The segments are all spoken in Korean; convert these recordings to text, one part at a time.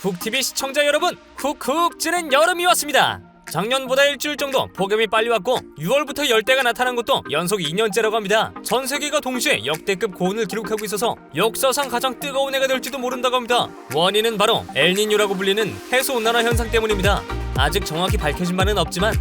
훅TV 시청자 여러분, 훅훅 찌는 여름이 왔습니다. 작년보다 일주일 정도 폭염이 빨리 왔고 6월부터 열대가 나타난 것도 연속 2년째라고 합니다. 전 세계가 동시에 역대급 고온을 기록하고 있어서 역사상 가장 뜨거운 해가 될지도 모른다고 합니다. 원인은 바로 엘니뇨라고 불리는 해수 온난화 현상 때문입니다. 아직 정확히 밝혀진 바는 없지만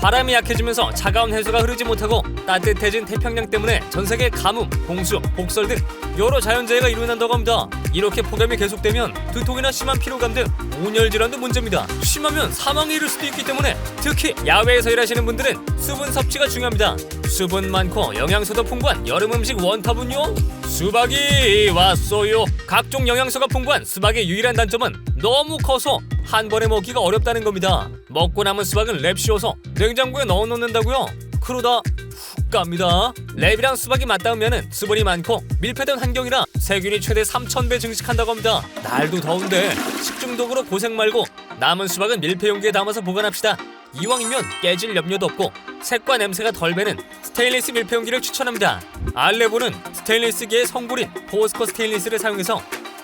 바람이 약해지면서 차가운 해수가 흐르지 못하고 따뜻해진 태평양 때문에 전 세계 가뭄, 홍수, 폭설 등 여러 자연재해가 일어난다고 합니다. 이렇게 폭염이 계속되면 두통이나 심한 피로감 등 온열 질환도 문제입니다. 심하면 사망에 이를 수도 있기 때문에 특히 야외에서 일하시는 분들은 수분 섭취가 중요합니다. 수분 많고 영양소도 풍부한 여름 음식 원탑은요. 수박이 왔어요. 각종 영양소가 풍부한 수박의 유일한 단점은 너무 커서 한 번에 먹기가 어렵다는 겁니다. 먹고 남은 수박은 랩 씌워서 냉장고에 넣어 놓는다고요. 그러다 훅 갑니다. 랩이랑 수박이 맞닿으면 수분이 많고 밀폐된 환경이라 세균이 최대 3,000배 증식한다고 합니다. 날도 더운데 식중독으로 고생 말고 남은 수박은 밀폐 용기에 담아서 보관합시다. 이왕이면 깨질 염려도 없고 색과 냄새가 덜 배는 스테인리스 밀폐 용기를 추천합니다. 알레보는 스테인리스계의 성분인 포스코 스테인리스를 사용해서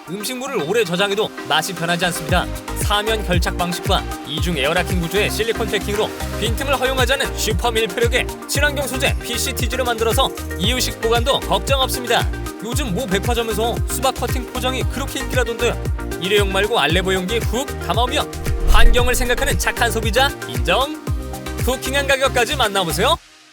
음식물을 오래 저장해도 맛이 변하지 않습니다. 사면 결착 방식과 이중 에어라킹 구조의 실리콘 패킹으로 빈틈을 허용하지 않은 슈퍼 밀폐력의 친환경 소재 PCTG를 만들어서 이유식 보관도 걱정 없습니다. 요즘 모 백화점에서 수박 커팅 포장이 그렇게 인기라던데 일회용 말고 알레보 용기에 훅 담아오면 환경을 생각하는 착한 소비자 인정? 쿠킹한 가격까지 만나보세요.